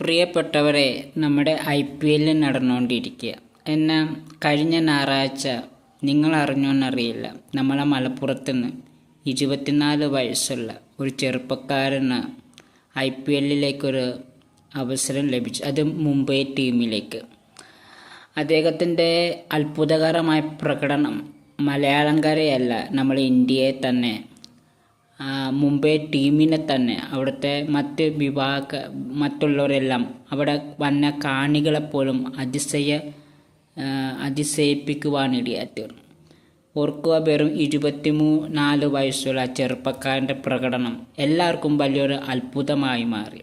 പ്രിയപ്പെട്ടവരെ നമ്മുടെ I P എല്ലിൽ നടന്നുകൊണ്ടിരിക്കുക. എന്നാൽ കഴിഞ്ഞ ഞായറാഴ്ച നിങ്ങൾ അറിഞ്ഞോന്നറിയില്ല നമ്മളെ മലപ്പുറത്ത് നിന്ന് ഇരുപത്തിനാല് വയസ്സുള്ള ഒരു ചെറുപ്പക്കാരന് ഐ പി എല്ലിലേക്കൊരു അവസരം ലഭിച്ചു. അത് മുംബൈ ടീമിലേക്ക്. അദ്ദേഹത്തിന്റെ അത്ഭുതകരമായ പ്രകടനം മലയാളംകാരെയല്ല നമ്മൾ ഇന്ത്യയെ തന്നെ മുംബൈ ടീമിനെ തന്നെ അവിടുത്തെ മറ്റ് വിഭാഗ മറ്റുള്ളവരെല്ലാം അവിടെ വന്ന കാണികളെപ്പോലും അതിശയ അതിശയിപ്പിക്കുവാനിടയായിത്തീർന്നു ഓർക്കുക വെറും ഇരുപത്തിമൂ നാല് വയസ്സുള്ള ചെറുപ്പക്കാരന്റെ പ്രകടനം എല്ലാവർക്കും വലിയൊരു അത്ഭുതമായി മാറി.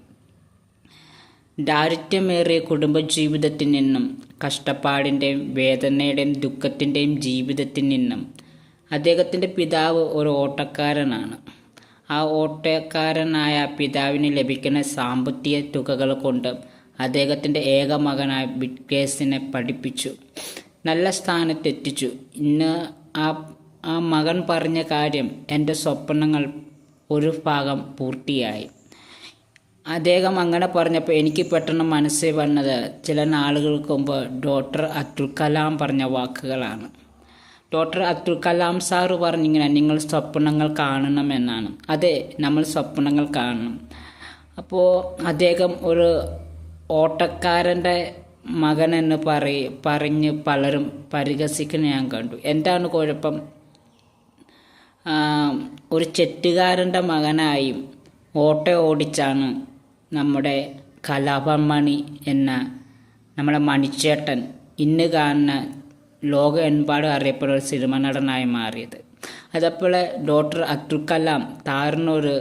ദാരിദ്ര്യമേറിയ കുടുംബജീവിതത്തിൽ നിന്നും കഷ്ടപ്പാടിന്റെയും വേദനയുടെയും ദുഃഖത്തിന്റെയും ജീവിതത്തിൽ നിന്നും അദ്ദേഹത്തിന്റെ പിതാവ് ഒരു ഓട്ടക്കാരനാണ്. ആ ഓട്ടക്കാരനായ പിതാവിന് ലഭിക്കുന്ന സാമ്പത്തിക തുകകൾ കൊണ്ട് അദ്ദേഹത്തിന്റെ ഏക മകനായ ബിറ്റ്കേസിനെ പഠിപ്പിച്ചു. നല്ല സ്ഥാനത്തെത്തിച്ചു. ഇന്ന് ആ ആ മകൻ പറഞ്ഞ കാര്യം എന്റെ സ്വപ്നങ്ങൾ ഒരു ഭാഗം പൂർത്തിയായി. അദ്ദേഹം അങ്ങനെ പറഞ്ഞപ്പോൾ എനിക്ക് പെട്ടെന്ന് മനസ്സിൽ വന്നത് ചില നാളുകൾക്ക് മുമ്പ് ഡോക്ടർ അബ്ദുൽ കലാം പറഞ്ഞ വാക്കുകളാണ്. ഡോക്ടർ അബ്ദുൽ കലാം സാറ് പറഞ്ഞിങ്ങനെ നിങ്ങൾ സ്വപ്നങ്ങൾ കാണണമെന്നാണ് അതെ നമ്മൾ സ്വപ്നങ്ങൾ കാണണം. അപ്പോൾ അദ്ദേഹം ഒരു ഓട്ടക്കാരന്റെ മകൻ എന്ന് പറയ പറഞ്ഞ് പലരും പരിഹസിക്കുന്ന ഞാൻ കണ്ടു. എന്താണ് കുഴപ്പം? ഒരു ചെറ്റുകാരന്റെ മകനായും ഓട്ട ഓടിച്ചാണ് നമ്മുടെ കലാപമണി എന്ന നമ്മുടെ മണിച്ചേട്ടൻ ഇന്ന് കാണുന്ന ലോകമെമ്പാടും അറിയപ്പെടുന്ന ഒരു സിനിമ നടനായി മാറിയത്. അതേപോലെ ഡോക്ടർ അബ്ദുൽ കലാം താഴ്ന്നൊരു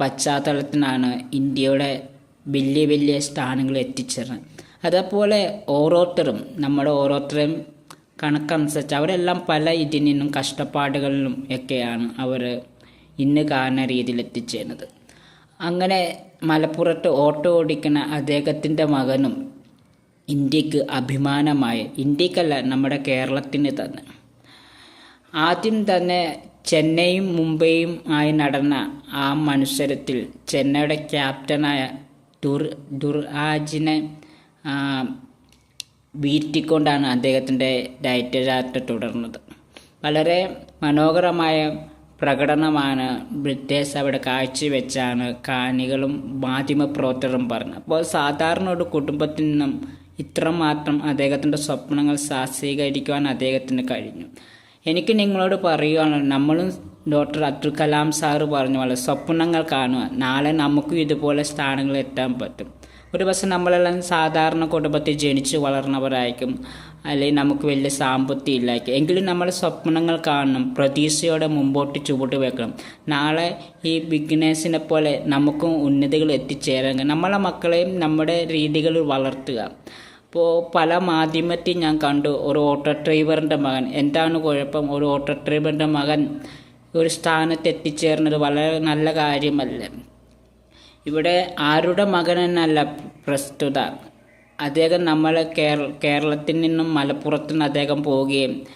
പശ്ചാത്തലത്തിനാണ് ഇന്ത്യയുടെ വലിയ വലിയ സ്ഥാനങ്ങൾ എത്തിച്ചേർന്നത്. അതേപോലെ ഓരോരുത്തരും നമ്മുടെ ഓരോരുത്തരും കണക്കനുസരിച്ച് അവരെല്ലാം പല ഇതിൽ നിന്നും കഷ്ടപ്പാടുകളിലും ഒക്കെയാണ് അവർ ഇന്ന് കാണുന്ന രീതിയിൽ എത്തിച്ചേരുന്നത് അങ്ങനെ മലപ്പുറത്ത് ഓട്ടോ ഓടിക്കുന്ന അദ്ദേഹത്തിന്റെ മകനും ഇന്ത്യയ്ക്ക് അഭിമാനമായ ഇന്ത്യക്കല്ല നമ്മുടെ കേരളത്തിന് തന്നെ. ആദ്യം തന്നെ ചെന്നൈയും മുംബൈയും ആയി നടന്ന ആ മത്സരത്തിൽ ചെന്നൈയുടെ ക്യാപ്റ്റനായ ദുർ ദുർആജിനെ വീറ്റിക്കൊണ്ടാണ് അദ്ദേഹത്തിന്റെ ഡയറ്റരാറ്റ് തുടർന്നത്. വളരെ മനോഹരമായ പ്രകടനമാണ് ബ്രിട്ടേഴ്സ് അവിടെ കാഴ്ചവെച്ചാണ് കാണികളും മാധ്യമപ്രവർത്തകരും പറഞ്ഞത്. അപ്പോൾ സാധാരണ ഒരു കുടുംബത്തിൽ നിന്നും ഇത്രമാത്രം അദ്ദേഹത്തിന്റെ സ്വപ്നങ്ങൾ സാക്ഷീകരിക്കുവാൻ അദ്ദേഹത്തിന് കഴിഞ്ഞു. എനിക്ക് നിങ്ങളോട് പറയുകയാണ് നമ്മളും ഡോക്ടർ അബ്ദുൽ കലാം സാറ് പറഞ്ഞ പോലെ സ്വപ്നങ്ങൾ കാണുക നാളെ നമുക്കും ഇതുപോലെ സ്ഥാനങ്ങളിൽ എത്താൻ പറ്റും. ഒരു പക്ഷെ നമ്മളെല്ലാം സാധാരണ കുടുംബത്തിൽ ജനിച്ച് വളർന്നവരായിരിക്കും. അല്ലെങ്കിൽ നമുക്ക് വലിയ സാമ്പത്തികം ഇല്ലായിരിക്കും. എങ്കിലും നമ്മൾ സ്വപ്നങ്ങൾ കാണണം പ്രതീക്ഷയോടെ മുമ്പോട്ട് ചുവട് വെക്കണം. നാളെ ഈ ബിഗ്നേഴ്സിനെ പോലെ നമുക്കും ഉന്നതികൾ എത്തിച്ചേരാൻ നമ്മളെ മക്കളെയും നമ്മുടെ രീതികളിൽ വളർത്തുക. അപ്പോൾ പല മാധ്യമത്തിൽ ഞാൻ കണ്ടു ഒരു ഓട്ടോ ഡ്രൈവറിന്റെ മകൻ. എന്താണ് കുഴപ്പം? ഒരു ഓട്ടോ ഡ്രൈവറിന്റെ മകൻ ഒരു സ്ഥാനത്ത് എത്തിച്ചേർന്നത് വളരെ നല്ല കാര്യമല്ല. ഇവിടെ ആരുടെ മകൻ എന്നല്ല പ്രസ്തുത. അദ്ദേഹം നമ്മൾ കേരള കേരളത്തിൽ നിന്നും മലപ്പുറത്തു നിന്ന് അദ്ദേഹം പോവുകയും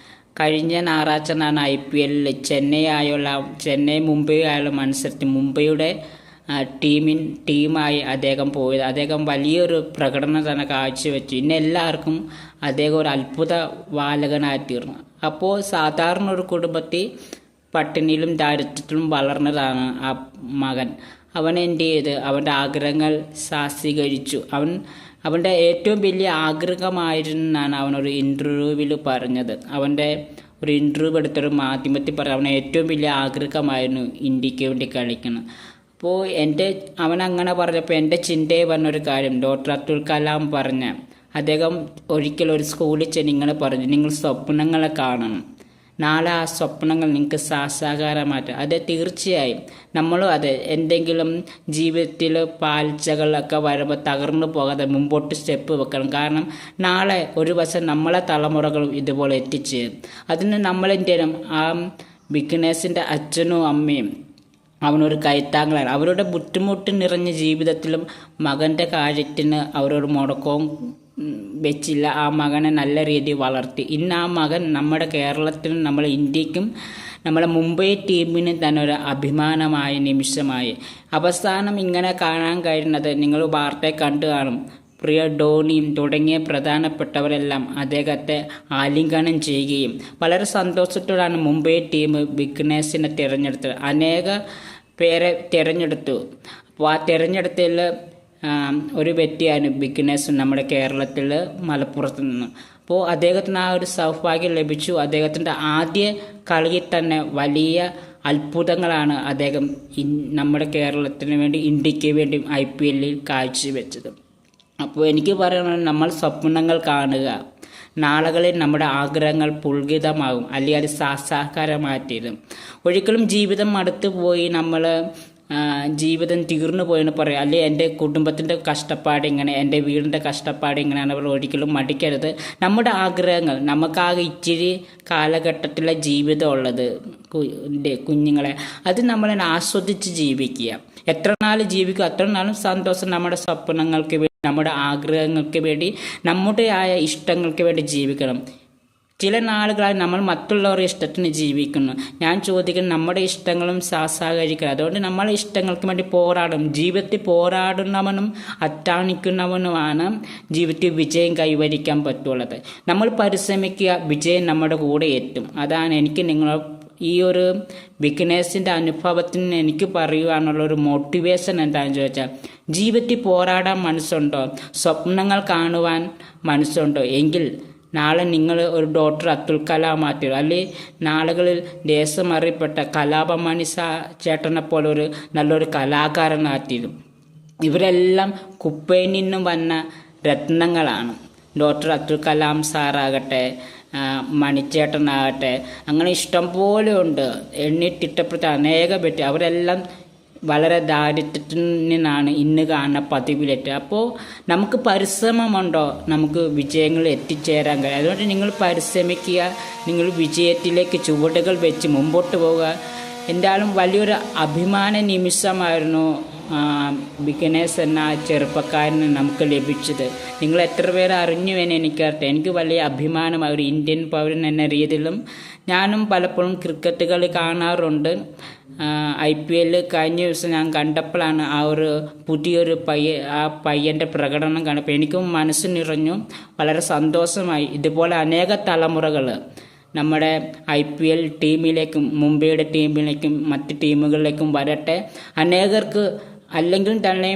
കഴിഞ്ഞ ഞായറാഴ്ച നാണ് ഐ പി എല്ലിൽ ചെന്നൈ ആയുള്ള ചെന്നൈ മുംബൈ ആയുള്ള മത്സരത്തിൽ മുംബൈയുടെ ടീമിൻ ടീമായി അദ്ദേഹം പോയത്. അദ്ദേഹം വലിയൊരു പ്രകടനം തന്നെ കാഴ്ചവെച്ചു. ഇന്ന് എല്ലാവർക്കും അദ്ദേഹം ഒരു അത്ഭുത ബാലകനായിത്തീർന്നു അപ്പോൾ സാധാരണ ഒരു കുടുംബത്തിൽ പട്ടിണിയിലും ദാരിദ്ര്യത്തിലും വളർന്നതാണ് ആ മകൻ. അവൻ എന്ത് ചെയ്ത്? അവന്റെ ആഗ്രഹങ്ങൾ സാക്ഷീകരിച്ചു അവൻ അവന്റെ ഏറ്റവും വലിയ ആഗ്രഹമായിരുന്നാണ് അവനൊരു ഇന്റർവ്യൂവിൽ പറഞ്ഞത്. അവന്റെ ഒരു ഇന്റർവ്യൂ എടുത്തൊരു മാധ്യമത്തിൽ പറഞ്ഞു അവൻ ഏറ്റവും വലിയ ആഗ്രഹമായിരുന്നു ഇന്ത്യയ്ക്ക് വേണ്ടി കളിക്കണം അപ്പോൾ എന്റെ അവൻ അങ്ങനെ പറഞ്ഞപ്പോൾ എന്റെ ചിന്തയെ പറഞ്ഞൊരു കാര്യം ഡോക്ടർ അബ്ദുൽ കലാം പറഞ്ഞ. അദ്ദേഹം ഒരിക്കൽ ഒരു സ്കൂളിൽ ചെന്ന് ഇങ്ങനെ പറഞ്ഞു നിങ്ങൾ സ്വപ്നങ്ങളെ കാണണം. നാളെ ആ സ്വപ്നങ്ങൾ നിങ്ങൾക്ക് സാക്ഷാകാരമാറ്റം അതെ തീർച്ചയായും. നമ്മളും അതെ. എന്തെങ്കിലും ജീവിതത്തിൽ പാൽച്ചകളൊക്കെ വരുമ്പോൾ തകർന്നു പോകാതെ മുമ്പോട്ട് സ്റ്റെപ്പ് വെക്കണം. കാരണം നാളെ ഒരു വശം നമ്മളെ തലമുറകളും ഇതുപോലെ എത്തിച്ചേരും അതിന് നമ്മളെന്തേലും ആ ബിഗ്നേഴ്സിന്റെ അച്ഛനും അമ്മയും അവനൊരു കൈത്താങ്ങളാണ് അവരുടെ ബുദ്ധിമുട്ട് നിറഞ്ഞ ജീവിതത്തിലും മകന്റെ കാര്യത്തിന് അവരൊരു മുടക്കവും വെച്ചില്ല. ആ മകനെ നല്ല രീതിയിൽ വളർത്തി. ഇന്ന് ആ മകൻ നമ്മുടെ കേരളത്തിനും നമ്മുടെ ഇന്ത്യക്കും നമ്മുടെ മുംബൈ ടീമിന് തന്നെ ഒരു അഭിമാനമായ നിമിഷമായി. അവസാനം ഇങ്ങനെ കാണാൻ കഴിയുന്നത് നിങ്ങൾ വാർത്തയെ കണ്ടു കാണും. പ്രിയ ധോണിയും തുടങ്ങിയ പ്രധാനപ്പെട്ടവരെല്ലാം അദ്ദേഹത്തെ ആലിംഗനം ചെയ്യുകയും വളരെ സന്തോഷത്തോടാണ് മുംബൈ ടീം വിഘ്നേഷിനെ തിരഞ്ഞെടുത്തത്. അനേക പേരെ തിരഞ്ഞെടുത്തു. അപ്പോൾ ആ തിരഞ്ഞെടുത്തതിൽ ഒരു വ്യക്തിയാണ് ബിഗ്നേഴ്സ് നമ്മുടെ കേരളത്തിൽ മലപ്പുറത്ത് നിന്ന്. അപ്പോൾ അദ്ദേഹത്തിന് ആ ഒരു സൗഭാഗ്യം ലഭിച്ചു. അദ്ദേഹത്തിന്റെ ആദ്യ കളിയിൽ തന്നെ വലിയ അത്ഭുതങ്ങളാണ് അദ്ദേഹം നമ്മുടെ കേരളത്തിന് വേണ്ടി ഇന്ത്യയ്ക്ക് വേണ്ടി ഐ പി എല്ലിൽ കാഴ്ചവെച്ചത്. അപ്പോൾ എനിക്ക് പറയാനുള്ളത് നമ്മൾ സ്വപ്നങ്ങൾ കാണുക. നാളുകളിൽ നമ്മുടെ ആഗ്രഹങ്ങൾ പുൽകിതമാകും അല്ലെങ്കിൽ അത് സാക്ഷാത്കാരമാറ്റിയത് ഒരിക്കലും ജീവിതം മടുത്തു പോയി നമ്മൾ ജീവിതം തീർന്നു പോയെന്ന് പറയും. അല്ലെങ്കിൽ എന്റെ കുടുംബത്തിന്റെ കഷ്ടപ്പാട് ഇങ്ങനെ എന്റെ വീടിന്റെ കഷ്ടപ്പാട് ഇങ്ങനെയാണ് അവർ ഒരിക്കലും മടിക്കരുത്. നമ്മുടെ ആഗ്രഹങ്ങൾ നമുക്കാകെ ഇച്ചിരി കാലഘട്ടത്തിലെ ജീവിതം ഉള്ളത് കുഞ്ഞുങ്ങളെ അത് നമ്മളെ ആസ്വദിച്ച് ജീവിക്കുക. എത്ര നാൾ ജീവിക്കുക അത്ര നാളും സന്തോഷം നമ്മുടെ സ്വപ്നങ്ങൾക്ക് നമ്മുടെ ആഗ്രഹങ്ങൾക്ക് വേണ്ടി നമ്മുടെ ആയ ഇഷ്ടങ്ങൾക്ക് വേണ്ടി ജീവിക്കണം. ചില നാളുകളായി നമ്മൾ മറ്റുള്ളവരുടെ ഇഷ്ടത്തിന് ജീവിക്കുന്നു. ഞാൻ ചോദിക്കുന്നത് നമ്മുടെ ഇഷ്ടങ്ങളും സാസാകരിക്കണം അതുകൊണ്ട് നമ്മളെ ഇഷ്ടങ്ങൾക്ക് വേണ്ടി പോരാടും. ജീവിതത്തിൽ പോരാടുന്നവനും അറ്റാണിക്കുന്നവനുമാണ് ജീവിതത്തിൽ വിജയം കൈവരിക്കാൻ പറ്റുള്ളത്. നമ്മൾ പരിശ്രമിക്കുക വിജയം നമ്മുടെ കൂടെ എത്തും. അതാണ് എനിക്ക് നിങ്ങൾ ഈ ഒരു ബിഗിനേഴ്സിന്റെ അനുഭവത്തിന് എനിക്ക് പറയുവാനുള്ള ഒരു മോട്ടിവേഷൻ എന്താണെന്ന് ചോദിച്ചാൽ ജീവിതത്തിൽ പോരാടാൻ മനസ്സുണ്ടോ? സ്വപ്നങ്ങൾ കാണുവാൻ മനസ്സുണ്ടോ? എങ്കിൽ നാളെ നിങ്ങൾ ഒരു ഡോക്ടർ അബ്ദുൽ കലാം ആറ്റിയോ അല്ലെങ്കിൽ നാളുകളിൽ ദേശം അറിയപ്പെട്ട കലാപമണി ചേട്ടനെ പോലെ ഒരു നല്ലൊരു കലാകാരനാറ്റിരും ഇവരെല്ലാം കുപ്പയിൽ നിന്നും വന്ന രത്നങ്ങളാണ്. ഡോക്ടർ അബ്ദുൽ കലാം സാറാകട്ടെ മണിച്ചേട്ടനാകട്ടെ. അങ്ങനെ ഇഷ്ടം പോലെ ഉണ്ട്. എണ്ണിത്തിട്ടപ്പെടുത്ത അനേക പറ്റി അവരെല്ലാം വളരെ ദാരിദ്ര്യത്തിൽ നിന്നാണ് ഇന്ന് കാണുന്ന പതിവിലേറ്റ് അപ്പോൾ നമുക്ക് പരിശ്രമമുണ്ടോ? നമുക്ക് വിജയങ്ങൾ എത്തിച്ചേരാൻ കഴിയും. അതുകൊണ്ട് നിങ്ങൾ പരിശ്രമിക്കുക. നിങ്ങൾ വിജയത്തിലേക്ക് ചുവടുകൾ വെച്ച് മുമ്പോട്ട് പോവുക. എന്തായാലും വലിയൊരു അഭിമാന നിമിഷമായിരുന്നു ബിഗനേഴ്സ് എന്ന ചെറുപ്പക്കാരന് നമുക്ക് ലഭിച്ചത്. നിങ്ങൾ എത്ര പേർ അറിഞ്ഞു എന്ന് എനിക്കറിയാം എനിക്ക് വലിയ അഭിമാനമാണ് ഒരു ഇന്ത്യൻ പൗരൻ എന്ന രീതിയിലും ഞാനും പലപ്പോഴും ക്രിക്കറ്റ് കളി കാണാറുണ്ട്. ഐ പി എല്ലിൽ കഴിഞ്ഞ ദിവസം ഞാൻ കണ്ടപ്പോഴാണ് ആ ഒരു പുതിയൊരു പയ്യ ആ പയ്യന്റെ പ്രകടനം കണ്ടപ്പോൾ എനിക്കും മനസ്സ് നിറഞ്ഞു. വളരെ സന്തോഷമായി. ഇതുപോലെ അനേക തലമുറകൾ നമ്മുടെ ഐ പി എൽ ടീമിലേക്കും മുംബൈയുടെ ടീമിലേക്കും മറ്റ് ടീമുകളിലേക്കും വരട്ടെ. അനേകർക്ക് അല്ലെങ്കിൽ തന്നെ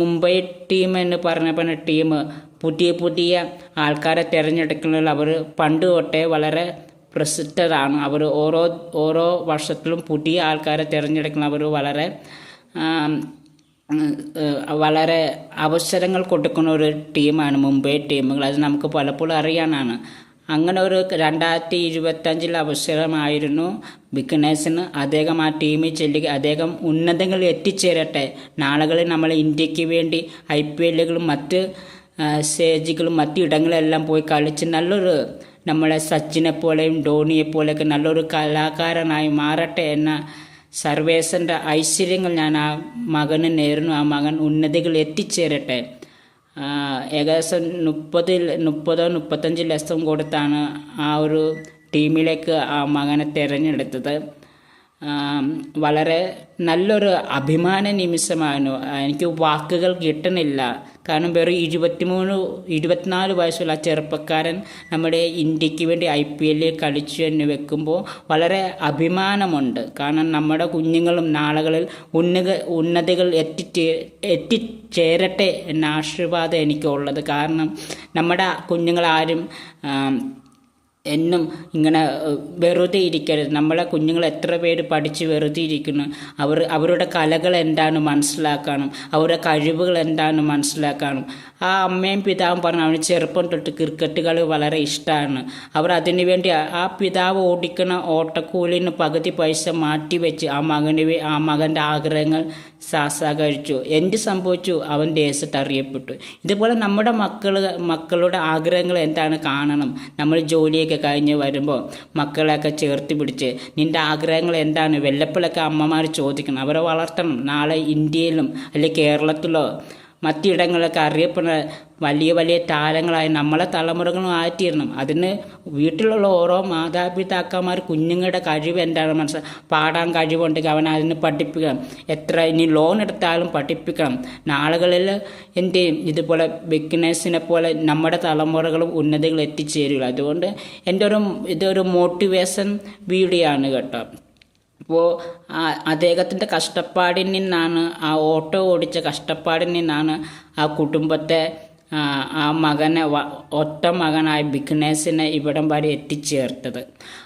മുംബൈ ടീം എന്ന് പറഞ്ഞ പറഞ്ഞ ടീം പുതിയ പുതിയ ആൾക്കാരെ തിരഞ്ഞെടുക്കുന്നതിൽ അവർ പണ്ട് തൊട്ടേ വളരെ പ്രസിദ്ധരാണ്. അവർ ഓരോ ഓരോ വർഷത്തിലും പുതിയ ആൾക്കാരെ തിരഞ്ഞെടുക്കുന്ന അവർ വളരെ വളരെ അവസരങ്ങൾ കൊടുക്കുന്ന ഒരു ടീമാണ് മുംബൈ ടീമുകൾ അത് നമുക്ക് പലപ്പോഴും അറിയാനാണ്. അങ്ങനെ ഒരു രണ്ടായിരത്തി ഇരുപത്തഞ്ചിൽ അവസരമായിരുന്നു ബിഗിനേഴ്സിന് അദ്ദേഹം ആ ടീമിൽ ചെല്ലുക. അദ്ദേഹം ഉന്നതങ്ങളിൽ എത്തിച്ചേരട്ടെ. നാളുകളിൽ നമ്മൾ ഇന്ത്യയ്ക്ക് വേണ്ടി ഐ പി എല്ലുകളും മറ്റ് സ്റ്റേജുകളും മറ്റു ഇടങ്ങളെല്ലാം പോയി കളിച്ച് നല്ലൊരു നമ്മളെ സച്ചിനെ പോലെയും ധോണിയെ പോലെയൊക്കെ നല്ലൊരു കലാകാരനായി മാറട്ടെ എന്ന സർവേശന്റെ ഐശ്വര്യങ്ങൾ ഞാൻ ആ മകന് നേരുന്നു. ആ മകൻ ഉന്നതികൾ എത്തിച്ചേരട്ടെ. ഏകദേശം മുപ്പതിൽ മുപ്പതോ മുപ്പത്തഞ്ച് ലക്ഷം കൊടുത്താണ് ആ ഒരു ടീമിലേക്ക് ആ മകനെ തിരഞ്ഞെടുത്തത്. വളരെ നല്ലൊരു അഭിമാന നിമിഷമാണ് എനിക്ക് വാക്കുകൾ കിട്ടണില്ല കാരണം വെറും ഇരുപത്തിമൂന്ന് ഇരുപത്തിനാല് വയസ്സുള്ള ചെറുപ്പക്കാരൻ നമ്മുടെ ഇന്ത്യയ്ക്ക് വേണ്ടി ഐ പി എല്ലിൽ കളിച്ചു എന്ന് വെക്കുമ്പോൾ വളരെ അഭിമാനമുണ്ട്. കാരണം നമ്മുടെ കുഞ്ഞുങ്ങളും നാളുകളിൽ ഉന്നത ഉന്നതികൾ എത്തിച്ചേ എത്തിച്ചേരട്ടെ എന്ന ആശീർവാദം എനിക്കുള്ളത്. കാരണം നമ്മുടെ കുഞ്ഞുങ്ങളാരും എന്നും ഇങ്ങനെ വെറുതെ ഇരിക്കരുത്. നമ്മളെ കുഞ്ഞുങ്ങൾ എത്ര പേര് പഠിച്ച് വെറുതെ ഇരിക്കുന്നു. അവർ അവരുടെ കലകൾ എന്താണ് മനസ്സിലാക്കാനും അവരുടെ കഴിവുകൾ എന്താണ് മനസ്സിലാക്കാനും. ആ അമ്മയും പിതാവും പറഞ്ഞു അവന് ചെറുപ്പം തൊട്ട് ക്രിക്കറ്റ് കളി വളരെ ഇഷ്ടമാണ്. അവർ അതിനുവേണ്ടി ആ പിതാവ് ഓടിക്കുന്ന ഓട്ടക്കൂലിന് പകുതി പൈസ മാറ്റി വെച്ച് ആ മകന് ആ മകന്റെ ആഗ്രഹങ്ങൾ സാസാകരിച്ചു. എന്ത് സംഭവിച്ചു? അവൻ ദേശത്ത് അറിയപ്പെട്ടു. ഇതുപോലെ നമ്മുടെ മക്കൾ മക്കളുടെ ആഗ്രഹങ്ങൾ എന്താണ് കാണണം? നമ്മൾ ജോലിയൊക്കെ കഴിഞ്ഞ് വരുമ്പോൾ മക്കളെയൊക്കെ ചേർത്ത് പിടിച്ച് നിന്റെ ആഗ്രഹങ്ങൾ എന്താണ്? വല്ലപ്പോഴൊക്കെ അമ്മമാർ ചോദിക്കണം. അവരെ വളർത്തണം. നാളെ ഇന്ത്യയിലും അല്ലെങ്കിൽ കേരളത്തിലോ മറ്റിടങ്ങളിലൊക്കെ അറിയപ്പെടുന്ന വലിയ വലിയ താരങ്ങളായി നമ്മളെ തലമുറകളും ആയിത്തീരണം. അതിന് വീട്ടിലുള്ള ഓരോ മാതാപിതാക്കന്മാർ കുഞ്ഞുങ്ങളുടെ കഴിവ് എന്താണ് മനസ്സിൽ പാടാൻ കഴിവുണ്ടെങ്കിൽ അവൻ അതിന് പഠിപ്പിക്കണം. എത്ര ഇനി ലോൺ എടുത്താലും പഠിപ്പിക്കണം. നാളുകളിൽ ചെയ്യും ഇതുപോലെ ബിഗ്നേഴ്സിനെ പോലെ നമ്മുടെ തലമുറകളും ഉന്നതികൾ എത്തിച്ചേരുകയുള്ളൂ. അതുകൊണ്ട് എന്റെ ഒരു ഇതൊരു മോട്ടിവേഷൻ വീഡിയോ ആണ് കേട്ടോ. അപ്പോൾ അദ്ദേഹത്തിന്റെ കഷ്ടപ്പാടിൽ നിന്നാണ് ആ ഓട്ടോ ഓടിച്ച കഷ്ടപ്പാടിൽ നിന്നാണ് ആ കുടുംബത്തെ ആ, മകനെ ഒറ്റ മകനായ ബിഗ്നേസിനെ ഇവിടം വരെ എത്തിച്ചേർത്തത്.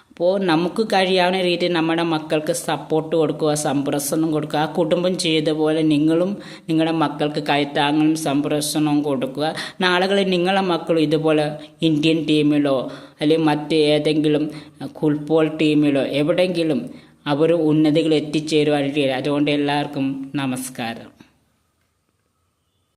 അപ്പോൾ നമുക്ക് കഴിയാവുന്ന രീതിയിൽ നമ്മുടെ മക്കൾക്ക് സപ്പോർട്ട് കൊടുക്കുക സംരക്ഷണം കൊടുക്കുക ആ കുടുംബം ചെയ്ത പോലെ നിങ്ങളും നിങ്ങളുടെ മക്കൾക്ക് കൈത്താങ്ങലും സംരക്ഷണവും കൊടുക്കുക. നാളുകളിൽ നിങ്ങളുടെ മക്കളും ഇതുപോലെ ഇന്ത്യൻ ടീമിലോ അല്ലെങ്കിൽ മറ്റ് ഏതെങ്കിലും ഫുട്ബോൾ ടീമിലോ എവിടെയെങ്കിലും അവർ ഉന്നതികൾ എത്തിച്ചേരുവാനായിട്ട് അതുകൊണ്ട് എല്ലാവർക്കും നമസ്കാരം.